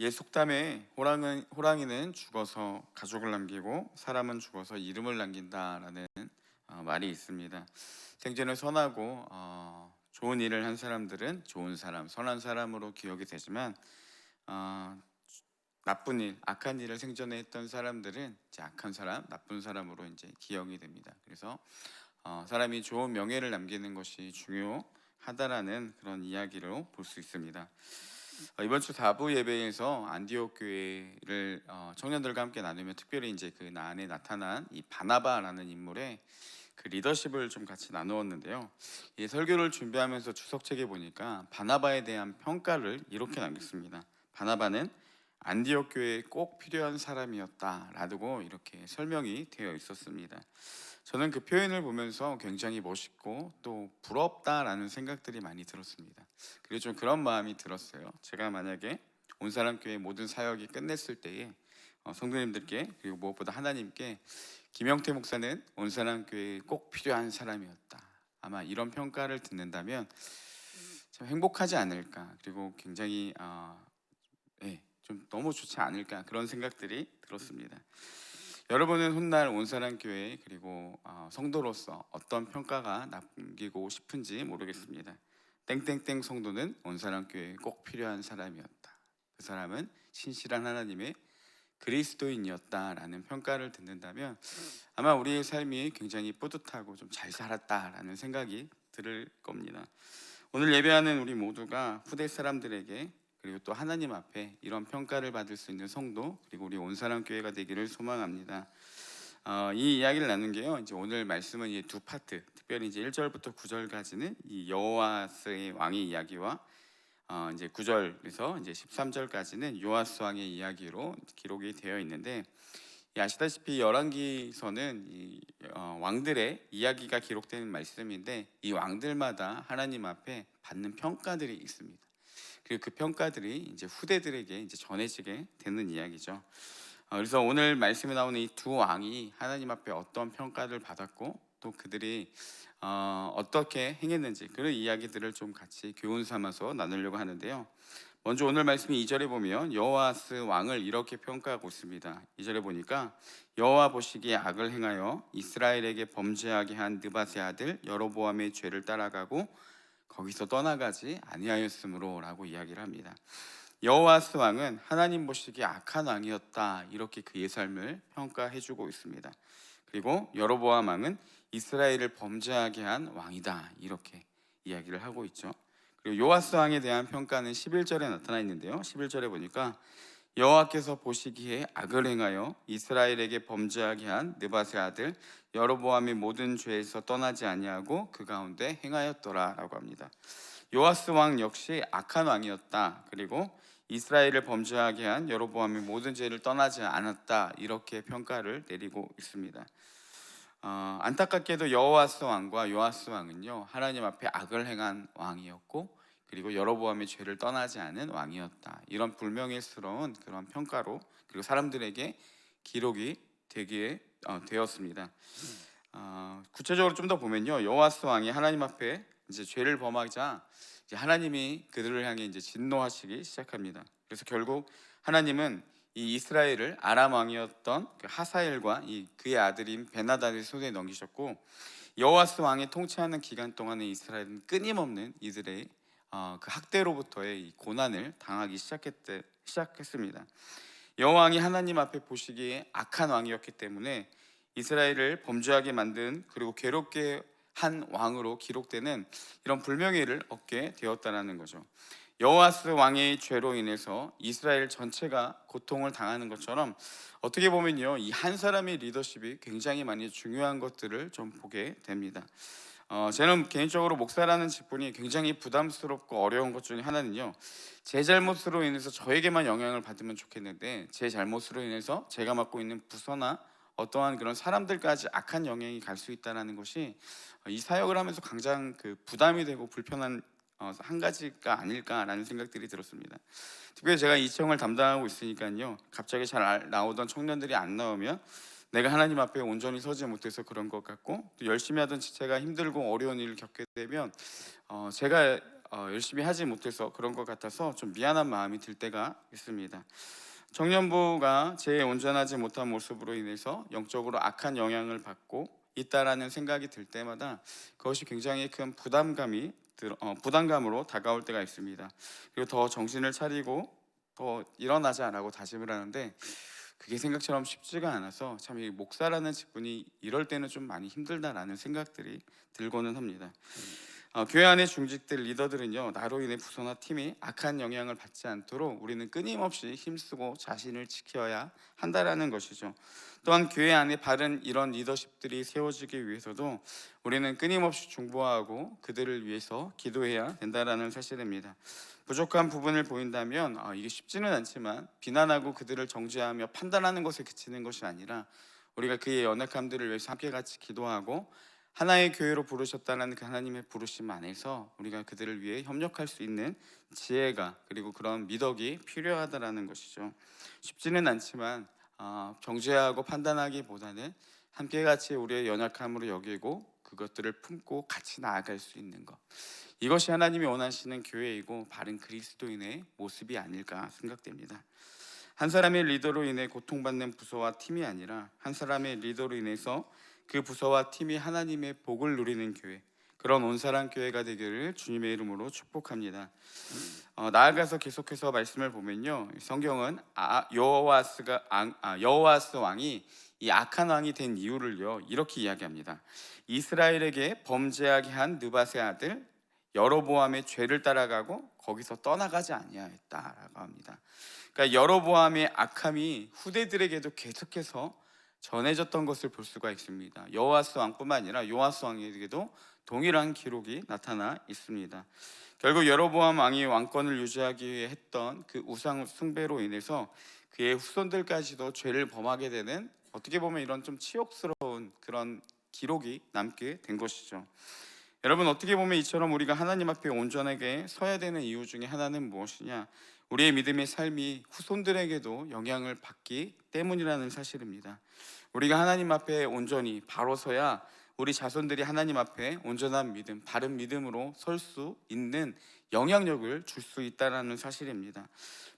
옛 속담에 호랑은, 호랑이는 죽어서 가족을 남기고 사람은 죽어서 이름을 남긴다라는 어, 말이 있습니다. 생전에 선하고 어, 좋은 일을 한 사람들은 좋은 사람, 선한 사람으로 기억이 되지만 어, 나쁜 일, 악한 일을 생전에 했던 사람들은 이제 악한 사람, 나쁜 사람으로 이제 기억이 됩니다. 그래서 어, 사람이 좋은 명예를 남기는 것이 중요하다라는 그런 이야기로 볼 수 있습니다. 어, 이번 주 4부 예배에서 안디옥 교회를 어, 청년들과 함께 나누며 특별히 이제 그 안에 나타난 이 바나바라는 인물의 그 리더십을 좀 같이 나누었는데요. 이 설교를 준비하면서 주석책에 보니까 바나바에 대한 평가를 이렇게 남겼습니다. 바나바는 안디옥 교회에 꼭 필요한 사람이었다라고 이렇게 설명이 되어 있었습니다. 저는 그 표현을 보면서 굉장히 멋있고 또 부럽다라는 생각들이 많이 들었습니다. 그리고 좀 그런 마음이 들었어요. 제가 만약에 온 사람 교회 모든 사역이 끝냈을 때에 어, 성도님들께 그리고 무엇보다 하나님께 김영태 목사는 온 사람 교회에 꼭 필요한 사람이었다. 아마 이런 평가를 듣는다면 참 행복하지 않을까. 그리고 굉장히 어, 예, 좀 너무 좋지 않을까 그런 생각들이 들었습니다. 여러분은 훗날 온사람 교회 그리고 어, 성도로서 어떤 평가가 남기고 싶은지 모르겠습니다. 땡땡땡 성도는 온사람 교회에 꼭 필요한 사람이었다. 그 사람은 신실한 하나님의 그리스도인이었다라는 평가를 듣는다면 아마 우리의 삶이 굉장히 뿌듯하고 좀 잘 살았다라는 생각이 들을 겁니다. 오늘 예배하는 우리 모두가 후대 사람들에게 그리고 또 하나님 앞에 이런 평가를 받을 수 있는 성도 그리고 우리 온 사람 교회가 되기를 소망합니다. 어, 이 이야기를 나눈 게요. 이제 오늘 말씀은 이제 두 파트, 특별히 이제 1절부터 9절까지는 이 여호와스의 왕의 이야기와 어, 이제 9절에서 이제 13절까지는 요아스 왕의 이야기로 기록이 되어 있는데 이 아시다시피 열왕기서는 이 어, 왕들의 이야기가 기록되는 말씀인데 이 왕들마다 하나님 앞에 받는 평가들이 있습니다. 그리고 그 평가들이 이제 후대들에게 이제 전해지게 되는 이야기죠. 어, 그래서 오늘 말씀에 나오는 이 두 왕이 하나님 앞에 어떤 평가를 받았고 또 그들이 어, 어떻게 행했는지 그런 이야기들을 좀 같이 교훈 삼아서 나누려고 하는데요. 먼저 오늘 말씀 2절에 보면 여호와스 왕을 이렇게 평가하고 있습니다. 2절에 보니까 여호와 보시기에 악을 행하여 이스라엘에게 범죄하게 한 느바세 아들 여로보암의 죄를 따라가고 거기서 떠나가지 아니하였으므로라고 이야기를 합니다. 여호와스 왕은 하나님 보시기에 악한 왕이었다 이렇게 그의 삶을 평가해주고 있습니다. 그리고 여로보암 왕은 이스라엘을 범죄하게 한 왕이다 이렇게 이야기를 하고 있죠. 그리고 요아스 왕에 대한 평가는 11절에 나타나 있는데요. 11절에 보니까 여호와께서 보시기에 악을 행하여 이스라엘에게 범죄하게 한 느바세 아들 여로보암의 모든 죄에서 떠나지 아니하고 그 가운데 행하였더라라고 합니다. 요아스 왕 역시 악한 왕이었다. 그리고 이스라엘을 범죄하게 한 여로보암의 모든 죄를 떠나지 않았다. 이렇게 평가를 내리고 있습니다. 어, 안타깝게도 여호와스 왕과 요아스 왕은요 하나님 앞에 악을 행한 왕이었고 그리고 여로보암의 죄를 떠나지 않은 왕이었다. 이런 불명예스러운 그런 평가로 그리고 사람들에게 기록이 되기에 어, 되었습니다. 어, 구체적으로 좀 더 보면요 여호와스 왕이 하나님 앞에 이제 죄를 범하자 이제 하나님이 그들을 향해 이제 진노하시기 시작합니다. 그래서 결국 하나님은 이 이스라엘을 아람 왕이었던 그 하사엘과 이 그의 아들인 베나다의 손에 넘기셨고 여호와스 왕이 통치하는 기간 동안에 이스라엘은 끊임없는 이들의 어, 그 학대로부터의 이 고난을 당하기 시작했대, 시작했습니다. 여호왕이 하나님 앞에 보시기에 악한 왕이었기 때문에 이스라엘을 범죄하게 만든 그리고 괴롭게 한 왕으로 기록되는 이런 불명예를 얻게 되었다라는 거죠. 여호와스 왕의 죄로 인해서 이스라엘 전체가 고통을 당하는 것처럼 어떻게 보면요 이 한 사람의 리더십이 굉장히 많이 중요한 것들을 좀 보게 됩니다. 어, 저는 개인적으로 목사라는 직분이 굉장히 부담스럽고 어려운 것 중에 하나는요. 제 잘못으로 인해서 저에게만 영향을 받으면 좋겠는데 제 잘못으로 인해서 제가 맡고 있는 부서나 어떠한 그런 사람들까지 악한 영향이 갈 수 있다는 것이 이 사역을 하면서 가장 그 부담이 되고 불편한 어, 한 가지가 아닐까라는 생각들이 들었습니다. 특별히 제가 이 청을 담당하고 있으니까요. 갑자기 잘 알- 나오던 청년들이 안 나오면 내가 하나님 앞에 온전히 서지 못해서 그런 것 같고 또 열심히 하던 제가 힘들고 어려운 일을 겪게 되면 어, 제가 어, 열심히 하지 못해서 그런 것 같아서 좀 미안한 마음이 들 때가 있습니다. 청년부가 제 온전하지 못한 모습으로 인해서 영적으로 악한 영향을 받고 있다라는 생각이 들 때마다 그것이 굉장히 큰 부담감이 들, 어, 부담감으로 다가올 때가 있습니다. 그리고 더 정신을 차리고 더 일어나자라고 다짐을 하는데 그게 생각처럼 쉽지가 않아서 참 이 목사라는 직분이 이럴 때는 좀 많이 힘들다라는 생각들이 들고는 합니다. 어, 교회 안의 중직들 리더들은요 나로 인해 부서나 팀이 악한 영향을 받지 않도록 우리는 끊임없이 힘쓰고 자신을 지켜야 한다라는 것이죠. 또한 교회 안에 바른 이런 리더십들이 세워지기 위해서도 우리는 끊임없이 중보하고 그들을 위해서 기도해야 된다라는 사실입니다. 부족한 부분을 보인다면 아, 이게 쉽지는 않지만 비난하고 그들을 정죄하며 판단하는 것에 그치는 것이 아니라 우리가 그의 연약함들을 위해서 함께 같이 기도하고 하나의 교회로 부르셨다는 그 하나님의 부르심 안에서 우리가 그들을 위해 협력할 수 있는 지혜가 그리고 그런 미덕이 필요하다라는 것이죠. 쉽지는 않지만 아, 정죄하고 판단하기보다는 함께 같이 우리의 연약함으로 여기고 그것들을 품고 같이 나아갈 수 있는 것. 이것이 하나님이 원하시는 교회이고 바른 그리스도인의 모습이 아닐까 생각됩니다. 한 사람의 리더로 인해 고통받는 부서와 팀이 아니라 한 사람의 리더로 인해서 그 부서와 팀이 하나님의 복을 누리는 교회 그런 온사랑 교회가 되기를 주님의 이름으로 축복합니다. 어, 나아가서 계속해서 말씀을 보면요, 성경은 아, 여호와스가 아, 여호와스 왕이 이 악한 왕이 된 이유를요 이렇게 이야기합니다. 이스라엘에게 범죄하게 한 느바세 아들 여로보암의 죄를 따라가고 거기서 떠나가지 아니하였다라고 합니다. 그러니까 여로보암의 악함이 후대들에게도 계속해서 전해졌던 것을 볼 수가 있습니다. 여호와스 왕뿐만 아니라 요아스 왕에게도 동일한 기록이 나타나 있습니다. 결국 여로보암 왕이 왕권을 유지하기 위해 했던 그 우상 숭배로 인해서 그의 후손들까지도 죄를 범하게 되는 어떻게 보면 이런 좀 치욕스러운 그런 기록이 남게 된 것이죠. 여러분 어떻게 보면 이처럼 우리가 하나님 앞에 온전하게 서야 되는 이유 중에 하나는 무엇이냐? 우리의 믿음의 삶이 후손들에게도 영향을 받기 때문이라는 사실입니다. 우리가 하나님 앞에 온전히 바로 서야 우리 자손들이 하나님 앞에 온전한 믿음, 바른 믿음으로 설 수 있는 영향력을 줄 수 있다라는 사실입니다.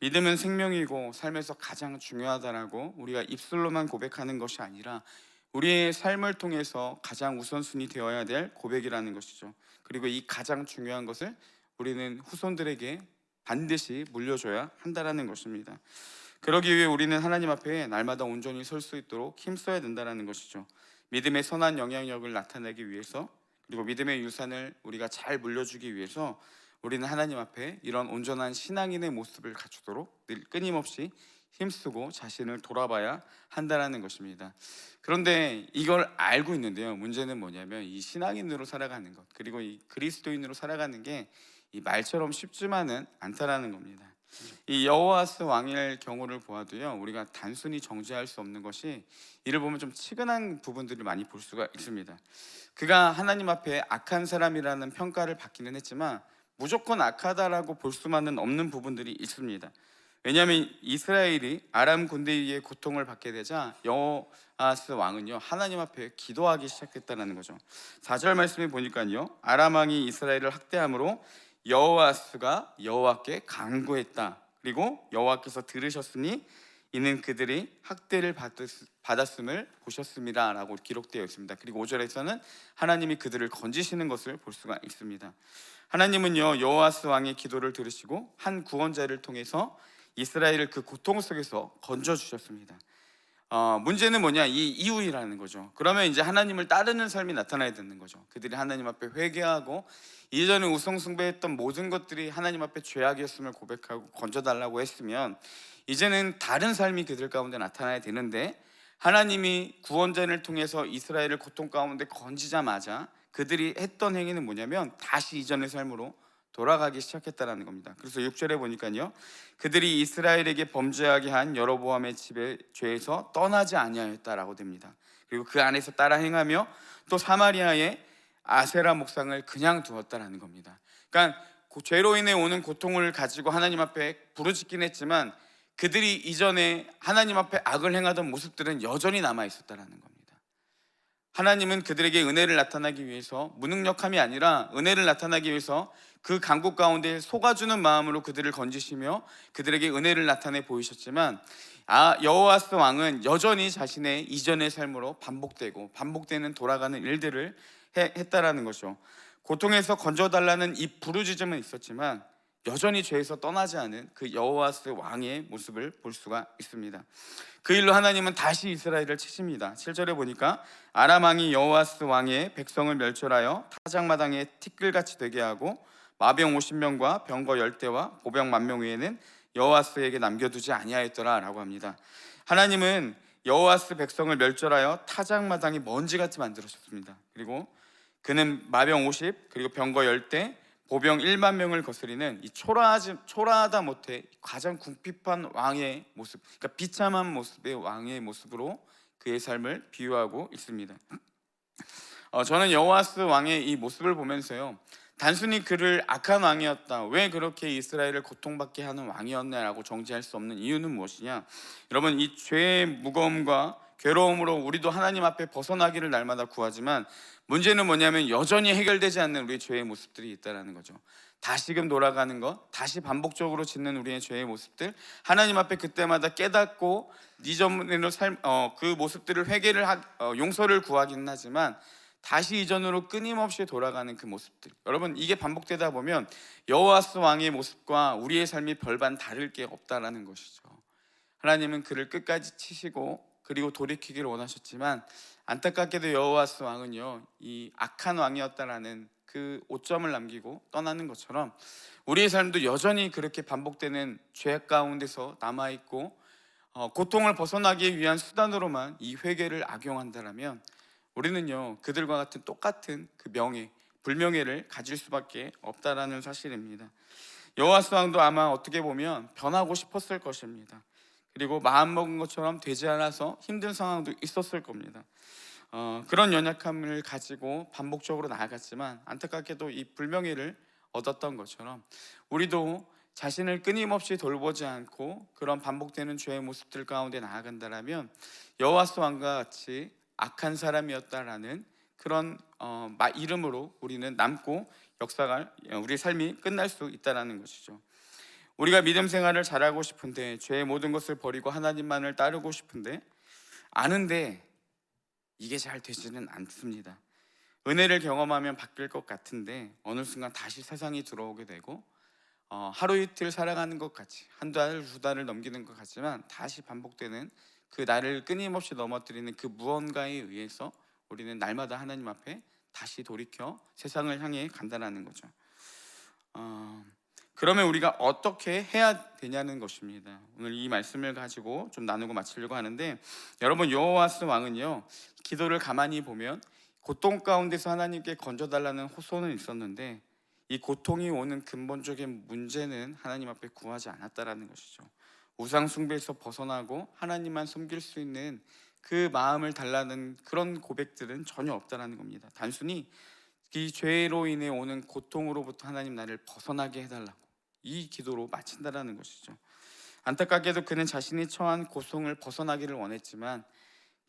믿음은 생명이고 삶에서 가장 중요하다라고 우리가 입술로만 고백하는 것이 아니라 우리의 삶을 통해서 가장 우선순위 되어야 될 고백이라는 것이죠. 그리고 이 가장 중요한 것을 우리는 후손들에게 반드시 물려줘야 한다라는 것입니다. 그러기 위해 우리는 하나님 앞에 날마다 온전히 설 수 있도록 힘써야 된다라는 것이죠. 믿음의 선한 영향력을 나타내기 위해서 그리고 믿음의 유산을 우리가 잘 물려주기 위해서 우리는 하나님 앞에 이런 온전한 신앙인의 모습을 갖추도록 늘 끊임없이 힘쓰고 자신을 돌아봐야 한다라는 것입니다. 그런데 이걸 알고 있는데요. 문제는 뭐냐면 이 신앙인으로 살아가는 것 그리고 이 그리스도인으로 살아가는 게 이 말처럼 쉽지만은 않다라는 겁니다. 이 여호와스 왕의 경우를 보아도요. 우리가 단순히 정죄할 수 없는 것이 이를 보면 좀 치근한 부분들을 많이 볼 수가 있습니다. 그가 하나님 앞에 악한 사람이라는 평가를 받기는 했지만 무조건 악하다라고 볼 수만은 없는 부분들이 있습니다. 왜냐하면 이스라엘이 아람 군대에 의해 고통을 받게 되자 여호아스 왕은요 하나님 앞에 기도하기 시작했다는 거죠. 4절 말씀에 보니까요 아람 왕이 이스라엘을 학대함으로 여호아스가 여호와께 간구했다. 그리고 여호와께서 들으셨으니 이는 그들이 학대를 받았음을 보셨습니다라고 기록되어 있습니다. 그리고 5절에서는 하나님이 그들을 건지시는 것을 볼 수가 있습니다. 하나님은요 여호아스 왕의 기도를 들으시고 한 구원자를 통해서 이스라엘을 그 고통 속에서 건져 주셨습니다. 어, 문제는 뭐냐 이 이유이라는 거죠. 그러면 이제 하나님을 따르는 삶이 나타나야 되는 거죠. 그들이 하나님 앞에 회개하고 이전에 우상 숭배했던 모든 것들이 하나님 앞에 죄악이었음을 고백하고 건져달라고 했으면 이제는 다른 삶이 그들 가운데 나타나야 되는데 하나님이 구원자를 통해서 이스라엘을 고통 가운데 건지자마자 그들이 했던 행위는 뭐냐면 다시 이전의 삶으로 돌아가기 시작했다라는 겁니다. 그래서 6절에 보니까요. 그들이 이스라엘에게 범죄하게 한 여로보암의 집의 죄에서 떠나지 아니하였다라고 됩니다. 그리고 그 안에서 따라 행하며 또 사마리아의 아세라 목상을 그냥 두었다라는 겁니다. 그러니까 죄로 인해 오는 고통을 가지고 하나님 앞에 부르짖긴 했지만 그들이 이전에 하나님 앞에 악을 행하던 모습들은 여전히 남아 있었다라는 겁니다. 하나님은 그들에게 은혜를 나타나기 위해서 무능력함이 아니라 은혜를 나타나기 위해서 그 강국 가운데 속아주는 마음으로 그들을 건지시며 그들에게 은혜를 나타내 보이셨지만 아 여호와스 왕은 여전히 자신의 이전의 삶으로 반복되고 반복되는 돌아가는 일들을 해- 했다라는 거죠. 고통에서 건져달라는 이 부르짖음은 있었지만 여전히 죄에서 떠나지 않은 그 여호와스 왕의 모습을 볼 수가 있습니다. 그 일로 하나님은 다시 이스라엘을 치십니다. 7절에 보니까 아람 왕이 여호와스 왕의 백성을 멸절하여 타작마당에 티끌같이 되게 하고 마병 50명과 병거 10대와 보병 만명 외에는 여호와스에게 남겨두지 아니하였더라라고 합니다. 하나님은 여호와스 백성을 멸절하여 타작마당이 먼지같이 만들어셨습니다. 그리고 그는 마병 50 그리고 병거 10대 보병 1만 명을 거스리는 이 초라하지 초라하다 못해 가장 궁핍한 왕의 모습, 그러니까 비참한 모습의 왕의 모습으로 그의 삶을 비유하고 있습니다. 어, 저는 여호와스 왕의 이 모습을 보면서요. 단순히 그를 악한 왕이었다. 왜 그렇게 이스라엘을 고통받게 하는 왕이었냐라고 정지할 수 없는 이유는 무엇이냐? 여러분 이 죄의 무거움과 괴로움으로 우리도 하나님 앞에 벗어나기를 날마다 구하지만 문제는 뭐냐면 여전히 해결되지 않는 우리 죄의 모습들이 있다라는 거죠. 다시금 돌아가는 것, 다시 반복적으로 짓는 우리의 죄의 모습들, 하나님 앞에 그때마다 깨닫고 이전으로 삶, 어, 그 모습들을 회개를 하, 어, 용서를 구하기는 하지만 다시 이전으로 끊임없이 돌아가는 그 모습들. 여러분 이게 반복되다 보면 여호와스 왕의 모습과 우리의 삶이 별반 다를 게 없다라는 것이죠. 하나님은 그를 끝까지 치시고 그리고 돌이키기를 원하셨지만 안타깝게도 여호와스 왕은요 이 악한 왕이었다라는 그 오점을 남기고 떠나는 것처럼 우리의 삶도 여전히 그렇게 반복되는 죄 가운데서 남아 있고 어, 고통을 벗어나기 위한 수단으로만 이 회개를 악용한다라면 우리는요 그들과 같은 똑같은 그 명예 불명예를 가질 수밖에 없다라는 사실입니다. 여호와스 왕도 아마 어떻게 보면 변하고 싶었을 것입니다. 그리고 마음 먹은 것처럼 되지 않아서 힘든 상황도 있었을 겁니다. 어, 그런 연약함을 가지고 반복적으로 나아갔지만 안타깝게도 이 불명예를 얻었던 것처럼 우리도 자신을 끊임없이 돌보지 않고 그런 반복되는 죄의 모습들 가운데 나아간다라면 여호와스 왕과 같이 악한 사람이었다라는 그런 어, 마- 이름으로 우리는 남고 역사가 우리의 삶이 끝날 수 있다라는 것이죠. 우리가 믿음 생활을 잘하고 싶은데 죄의 모든 것을 버리고 하나님만을 따르고 싶은데 아는데 이게 잘 되지는 않습니다. 은혜를 경험하면 바뀔 것 같은데 어느 순간 다시 세상이 들어오게 되고 어, 하루 이틀 살아가는 것 같이 한 달, 두 달을 넘기는 것 같지만 다시 반복되는 그 나를 끊임없이 넘어뜨리는 그 무언가에 의해서 우리는 날마다 하나님 앞에 다시 돌이켜 세상을 향해 간다라는 거죠. 어, 그러면 우리가 어떻게 해야 되냐는 것입니다. 오늘 이 말씀을 가지고 좀 나누고 마치려고 하는데 여러분 여호와스 왕은요 기도를 가만히 보면 고통 가운데서 하나님께 건져달라는 호소는 있었는데 이 고통이 오는 근본적인 문제는 하나님 앞에 구하지 않았다라는 것이죠. 우상 숭배에서 벗어나고 하나님만 섬길 수 있는 그 마음을 달라는 그런 고백들은 전혀 없다라는 겁니다. 단순히 이 죄로 인해 오는 고통으로부터 하나님 나를 벗어나게 해달라고 이 기도로 마친다라는 것이죠. 안타깝게도 그는 자신이 처한 고통을 벗어나기를 원했지만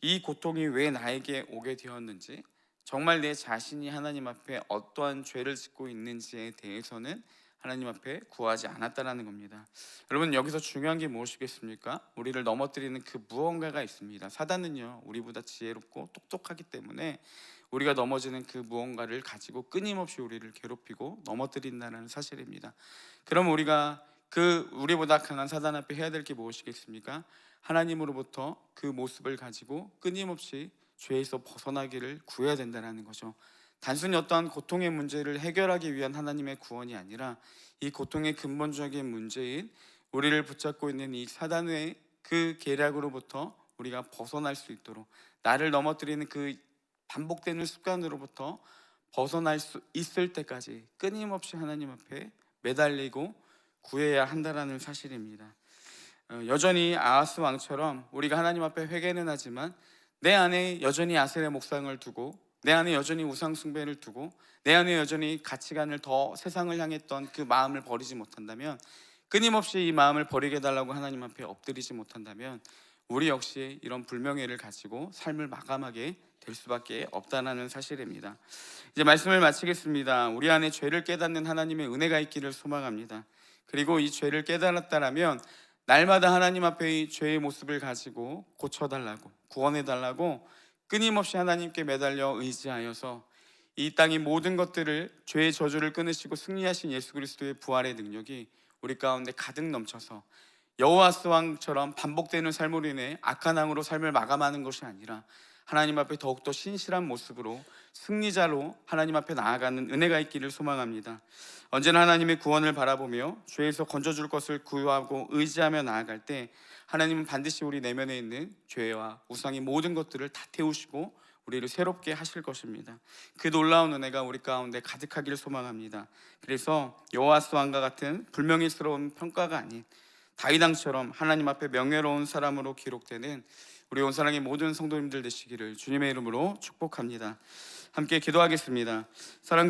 이 고통이 왜 나에게 오게 되었는지 정말 내 자신이 하나님 앞에 어떠한 죄를 짓고 있는지에 대해서는 하나님 앞에 구하지 않았다라는 겁니다. 여러분 여기서 중요한 게 무엇이겠습니까? 우리를 넘어뜨리는 그 무언가가 있습니다. 사단은요 우리보다 지혜롭고 똑똑하기 때문에 우리가 넘어지는 그 무언가를 가지고 끊임없이 우리를 괴롭히고 넘어뜨린다는 사실입니다. 그럼 우리가 그 우리보다 강한 사단 앞에 해야 될 게 무엇이겠습니까? 하나님으로부터 그 모습을 가지고 끊임없이 죄에서 벗어나기를 구해야 된다는 거죠. 단순히 어떠한 고통의 문제를 해결하기 위한 하나님의 구원이 아니라 이 고통의 근본적인 문제인 우리를 붙잡고 있는 이 사단의 그 계략으로부터 우리가 벗어날 수 있도록 나를 넘어뜨리는 그 반복되는 습관으로부터 벗어날 수 있을 때까지 끊임없이 하나님 앞에 매달리고 구해야 한다라는 사실입니다. 어, 여전히 아하스 왕처럼 우리가 하나님 앞에 회개는 하지만 내 안에 여전히 아셀의 목상을 두고 내 안에 여전히 우상 숭배를 두고 내 안에 여전히 가치관을 더 세상을 향했던 그 마음을 버리지 못한다면 끊임없이 이 마음을 버리게 해달라고 하나님 앞에 엎드리지 못한다면 우리 역시 이런 불명예를 가지고 삶을 마감하게 될 수밖에 없다는 사실입니다. 이제 말씀을 마치겠습니다. 우리 안에 죄를 깨닫는 하나님의 은혜가 있기를 소망합니다. 그리고 이 죄를 깨달았다라면 날마다 하나님 앞에 이 죄의 모습을 가지고 고쳐달라고 구원해달라고 끊임없이 하나님께 매달려 의지하여서 이 땅의 모든 것들을 죄의 저주를 끊으시고 승리하신 예수 그리스도의 부활의 능력이 우리 가운데 가득 넘쳐서 여호와스 왕처럼 반복되는 삶으로 인해 악한 왕으로 삶을 마감하는 것이 아니라 하나님 앞에 더욱더 신실한 모습으로 승리자로 하나님 앞에 나아가는 은혜가 있기를 소망합니다. 언제나 하나님의 구원을 바라보며 죄에서 건져줄 것을 구하고 의지하며 나아갈 때 하나님은 반드시 우리 내면에 있는 죄와 우상의 모든 것들을 다 태우시고 우리를 새롭게 하실 것입니다. 그 놀라운 은혜가 우리 가운데 가득하기를 소망합니다. 그래서 여호와스 왕과 같은 불명예스러운 평가가 아닌 다윗 왕처럼 하나님 앞에 명예로운 사람으로 기록되는 우리 온 사랑의 모든 성도님들 되시기를 주님의 이름으로 축복합니다. 함께 기도하겠습니다. 사랑과